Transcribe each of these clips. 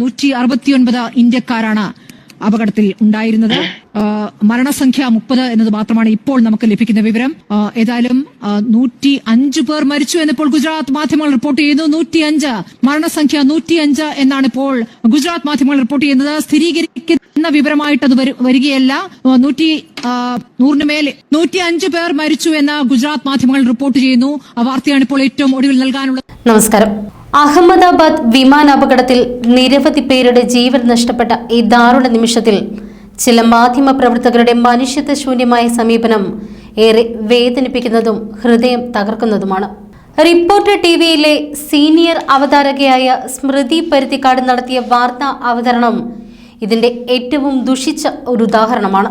നൂറ്റി അറുപത്തിയൊൻപത് ഇന്ത്യക്കാരാണ് അപകടത്തിൽ ഉണ്ടായിരുന്നത്. മരണസംഖ്യ മുപ്പത് എന്നത് മാത്രമാണ് ഇപ്പോൾ നമുക്ക് ലഭിക്കുന്ന വിവരം. ഏതായാലും നൂറ്റി അഞ്ച് പേർ മരിച്ചു എന്നിപ്പോൾ ഗുജറാത്ത് മാധ്യമങ്ങൾ റിപ്പോർട്ട് ചെയ്യുന്നു. നൂറ്റി അഞ്ച് മരണസംഖ്യ നൂറ്റി അഞ്ച് എന്നാണ് ഇപ്പോൾ ഗുജറാത്ത് മാധ്യമങ്ങൾ റിപ്പോർട്ട് ചെയ്യുന്നത്. സ്ഥിരീകരിക്കുന്ന വിവരമായിട്ട് അത് വരികയല്ല. നൂറ്റി നൂറിന് മേൽ നൂറ്റി അഞ്ച് പേർ മരിച്ചു എന്ന് ഗുജറാത്ത് മാധ്യമങ്ങൾ റിപ്പോർട്ട് ചെയ്യുന്നു. വാർത്തയാണ് ഇപ്പോൾ ഏറ്റവും ഒടുവിൽ നൽകാനുള്ളത്. നമസ്കാരം. അഹമ്മദാബാദ് വിമാനാപകടത്തിൽ നിരവധി പേരുടെ ജീവൻ നഷ്ടപ്പെട്ട ഈ ദാരുണ നിമിഷത്തിൽ ചില മാധ്യമ പ്രവർത്തകരുടെ മനുഷ്യത്വ ശൂന്യമായ സമീപനം ഏറെ വേദനിപ്പിക്കുന്നതും ഹൃദയം തകർക്കുന്നതുമാണ്. റിപ്പോർട്ടർ ടി വിയിലെ സീനിയർ അവതാരകയായ സ്മൃതി പരുത്തിക്കാട് നടത്തിയ വാർത്താ അവതരണം ഇതിന്റെ ഏറ്റവും ദുഷിച്ച ഒരു ഉദാഹരണമാണ്.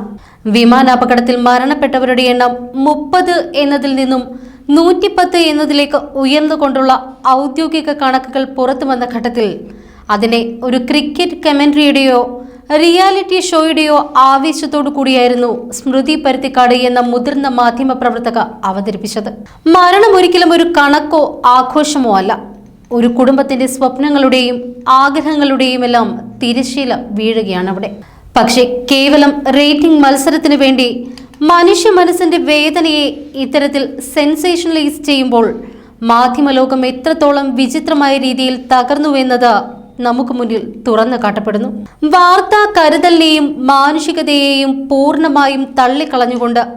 വിമാനാപകടത്തിൽ മരണപ്പെട്ടവരുടെ എണ്ണം മുപ്പത് എന്നതിൽ നിന്നും നൂറ്റിപ്പത്ത് എന്നതിലേക്ക് ഉയർന്നുകൊണ്ടുള്ള ഔദ്യോഗിക കണക്കുകൾ പുറത്തു വന്ന ഘട്ടത്തിൽ അതിനെ ഒരു ക്രിക്കറ്റ് കമന്ററിയുടെയോ റിയാലിറ്റി ഷോയുടെയോ ആവേശത്തോടു കൂടിയായിരുന്നു സ്മൃതി പരുത്തിക്കാട് എന്ന മുതിർന്ന മാധ്യമ പ്രവർത്തക അവതരിപ്പിച്ചത്. മരണം ഒരിക്കലും ഒരു കണക്കോ ആഘോഷമോ അല്ല. ഒരു കുടുംബത്തിന്റെ സ്വപ്നങ്ങളുടെയും ആഗ്രഹങ്ങളുടെയും എല്ലാം തിരശീല വീഴുകയാണ് അവിടെ പക്ഷേ കേവലം റേറ്റിംഗ് മത്സരത്തിന് വേണ്ടി മനുഷ്യ മനസ്സിന്റെ വേദനയെ ഇത്തരത്തിൽ സെൻസേഷണലൈസ് ചെയ്യുമ്പോൾ മാധ്യമലോകം എത്രത്തോളം വിചിത്രമായ രീതിയിൽ തകർന്നു തകർന്നുവെന്നത് നമുക്ക് മുന്നിൽ തുറന്നു കാട്ടപ്പെടുന്നു. വാർത്താ കരുതലിനെയും മാനുഷികതയെയും പൂർണമായും തള്ളിക്കളഞ്ഞുകൊണ്ട്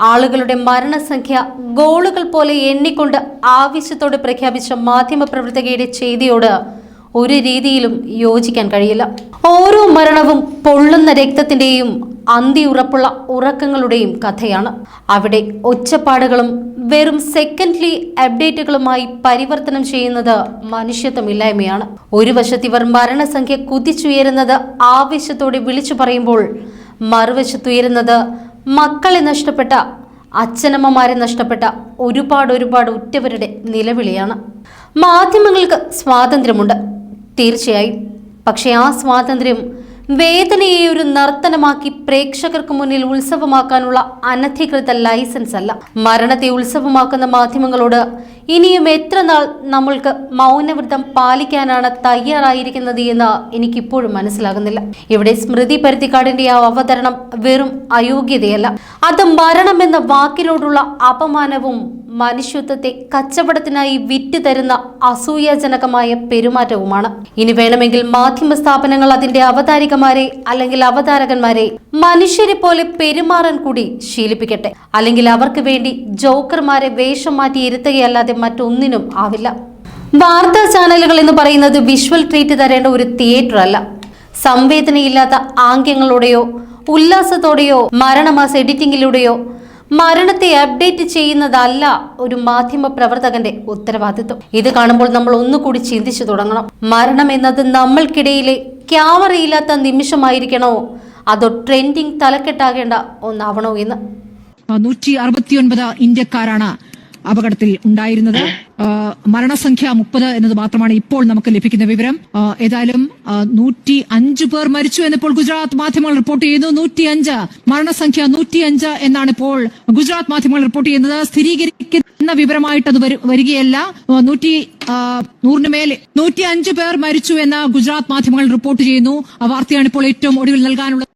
ആളുകളുടെ മരണസംഖ്യ ഗോളുകൾ പോലെ എണ്ണിക്കൊണ്ട് ആവശ്യത്തോടെ പ്രഖ്യാപിച്ച മാധ്യമപ്രവർത്തകയുടെ ചെയ്തിയോട് ഒരു രീതിയിലും യോജിക്കാൻ കഴിയില്ല. ഓരോ മരണവും പൊള്ളുന്ന രക്തത്തിന്റെയും അന്തിയുറപ്പുള്ള ഉറക്കങ്ങളുടെയും കഥയാണ്. അവിടെ ഒച്ചപ്പാടുകളും വെറും സെക്കൻഡ്ലി അപ്ഡേറ്റുകളുമായി പരിവർത്തനം ചെയ്യുന്നത് മനുഷ്യത്വമില്ലായ്മയാണ്. ഒരു വശത്ത് ഇവർ മരണസംഖ്യ കുതിച്ചുയരുന്നത് ആവേശത്തോടെ വിളിച്ചു പറയുമ്പോൾ മറുവശത്തുയരുന്നത് മക്കളെ നഷ്ടപ്പെട്ട അച്ഛനമ്മമാരെ നഷ്ടപ്പെട്ട ഒരുപാട് ഒരുപാട് ഉറ്റവരുടെ നിലവിളിയാണ്. മാധ്യമങ്ങൾക്ക് സ്വാതന്ത്ര്യമുണ്ട് തീർച്ചയായും. പക്ഷേ ആ സ്വാതന്ത്ര്യം വേദനയെ ഒരു നർത്തനമാക്കി പ്രേക്ഷകർക്ക് മുന്നിൽ ഉത്സവമാക്കാനുള്ള അനധികൃത ലൈസൻസ് അല്ല മരണത്തെ ഉത്സവമാക്കുന്ന മാധ്യമങ്ങളോട് ഇനിയും എത്ര നാൾ നമ്മൾക്ക് മൗനവ്രതം പാലിക്കാനാണ് തയ്യാറായിരിക്കുന്നത് എന്ന് എനിക്കിപ്പോഴും മനസ്സിലാകുന്നില്ല. ഇവിടെ സ്മൃതി പരുത്തിക്കാടിന്റെ ആ അവതരണം വെറും അയോഗ്യതയല്ല. അത് മരണം എന്ന വാക്കിനോടുള്ള അപമാനവും മനുഷ്യത്വത്തെ കച്ചവടത്തിനായി വിറ്റ് തരുന്ന അസൂയാജനകമായ പെരുമാറ്റവുമാണ്. ഇനി വേണമെങ്കിൽ മാധ്യമ സ്ഥാപനങ്ങൾ അതിന്റെ അവതാരികമാരെ അല്ലെങ്കിൽ അവതാരകന്മാരെ മനുഷ്യരെ പോലെ പെരുമാറാൻ കൂടി ശീലിപ്പിക്കട്ടെ. അല്ലെങ്കിൽ അവർക്ക് വേണ്ടി ജോക്കർമാരെ വേഷം മാറ്റി ഇരുത്തുകയല്ലാതെ മറ്റൊന്നിനും ആവില്ല. വാർത്താ ചാനലുകൾ എന്ന് പറയുന്നത് വിഷ്വൽ ട്രീറ്റ് തരേണ്ട ഒരു തിയേറ്റർ അല്ല. സംവേദനയില്ലാത്ത ആംഗ്യങ്ങളോടെയോ ഉല്ലാസത്തോടെയോ മരണമാസ എഡിറ്റിംഗിലൂടെയോ മരണത്തെ അപ്ഡേറ്റ് ചെയ്യുന്നതല്ല ഒരു മാധ്യമ പ്രവർത്തകന്റെ ഉത്തരവാദിത്വം. ഇത് കാണുമ്പോൾ നമ്മൾ ഒന്നുകൂടി ചിന്തിച്ചു തുടങ്ങണം. മരണം എന്നത് നമ്മൾക്കിടയിലെ ക്യാമറയില്ലാത്ത നിമിഷമായിരിക്കണോ? അതോ ട്രെൻഡിങ് തലക്കെട്ടാകേണ്ട ഒന്നാവണോ എന്ന്? നൂറ്റി അറുപത്തിയൊൻപത് ഇന്ത്യക്കാരാണ് അപകടത്തിൽ ഉണ്ടായിരുന്നത്. മരണസംഖ്യ മുപ്പത് എന്നത് മാത്രമാണ് ഇപ്പോൾ നമുക്ക് ലഭിക്കുന്ന വിവരം. ഏതായാലും നൂറ്റി അഞ്ച് പേർ മരിച്ചു എന്നിപ്പോൾ ഗുജറാത്ത് മാധ്യമങ്ങൾ റിപ്പോർട്ട് ചെയ്യുന്നു. നൂറ്റി അഞ്ച് മരണസംഖ്യ നൂറ്റി അഞ്ച് എന്നാണ് ഇപ്പോൾ ഗുജറാത്ത് മാധ്യമങ്ങൾ റിപ്പോർട്ട് ചെയ്യുന്നത്. സ്ഥിരീകരിക്കുന്ന വിവരമായിട്ട് അത് വരികയല്ല. നൂറ്റി നൂറിന് മേലെ നൂറ്റി അഞ്ച് പേർ മരിച്ചു എന്ന് ഗുജറാത്ത് മാധ്യമങ്ങൾ റിപ്പോർട്ട് ചെയ്യുന്നു. ആ വാർത്തയാണ് ഇപ്പോൾ ഏറ്റവും ഒടുവിൽ നൽകാനുള്ളത്.